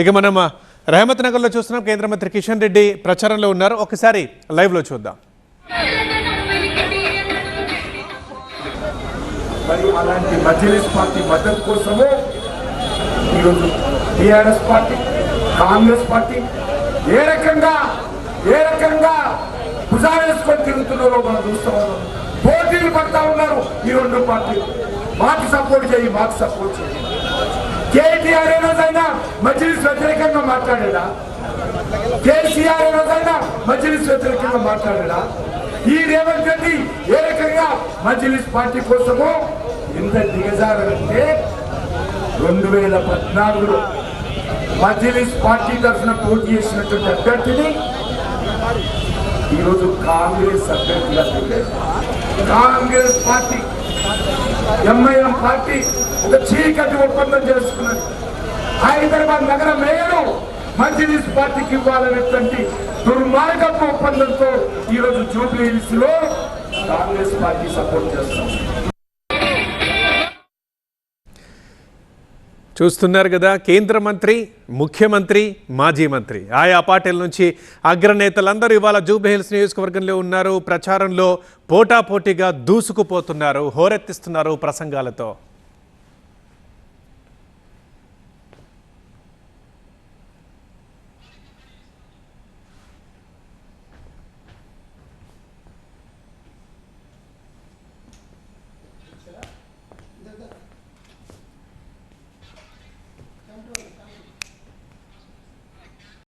ఇక మనం రహమత్ నగర్లో చూస్తున్నాం. కేంద్ర మంత్రి కిషన్ రెడ్డి ప్రచారంలో ఉన్నారు. ఒకసారి లైవ్లో చూద్దాం. మరి అలాంటి మజ్లిస్ పార్టీ మద్దతు కోసము ఈరోజు టీఆర్ఎస్ పార్టీ కాంగ్రెస్ పార్టీ ఏ రకంగా ఏ రకంగా భుజాలు వేసుకొని తిరుగుతున్నారో మనం చూస్తా ఉన్నాం. పోటీలు పడతా ఉన్నారు ఈ రెండు పార్టీలు. మాకు సపోర్ట్ చేయి మాకు సపోర్ట్ చేయి. కేటీఆర్ ఏ రోజైనా మజ్లిస్ వ్యతిరేకంగా మాట్లాడా కేసీఆర్ ఏ రోజైనా మజ్లిస్ వ్యతిరేకంగా మాట్లాడా ఈ రేవంత్ రెడ్డి ఏ రకంగా మజ్లిస్ పార్టీ కోసము ఇంత దిగజారంటే రెండు వేల పద్నాలుగులో మజ్లిస్ పార్టీ తరఫున పోటీ చేసినటువంటి అభ్యర్థిని ఈరోజు కాంగ్రెస్ అభ్యర్థిగా కాంగ్రెస్ పార్టీ. ఎంఐఎం పార్టీ ఒక చీకటి ఒప్పందం చేసుకున్నది. హైదరాబాద్ నగర మేయరు మజ్లిస్ పార్టీకి ఇవ్వాలనేటువంటి దుర్మార్గపు ఒప్పందంతో ఈరోజు జూబ్లీ హిల్స్లో కాంగ్రెస్ పార్టీ సపోర్ట్ చేస్తాం చూస్తున్నారు కదా కేంద్ర మంత్రి ముఖ్యమంత్రి మాజీ మంత్రి. ఆయా పార్టీల నుంచి అగ్రనేతలందరూ ఇవాళ జూబ్లీహిల్స్ నియోజకవర్గంలో ఉన్నారు. ప్రచారంలో పోటాపోటీగా దూసుకుపోతున్నారు హోరెత్తిస్తున్నారు ప్రసంగాలతో.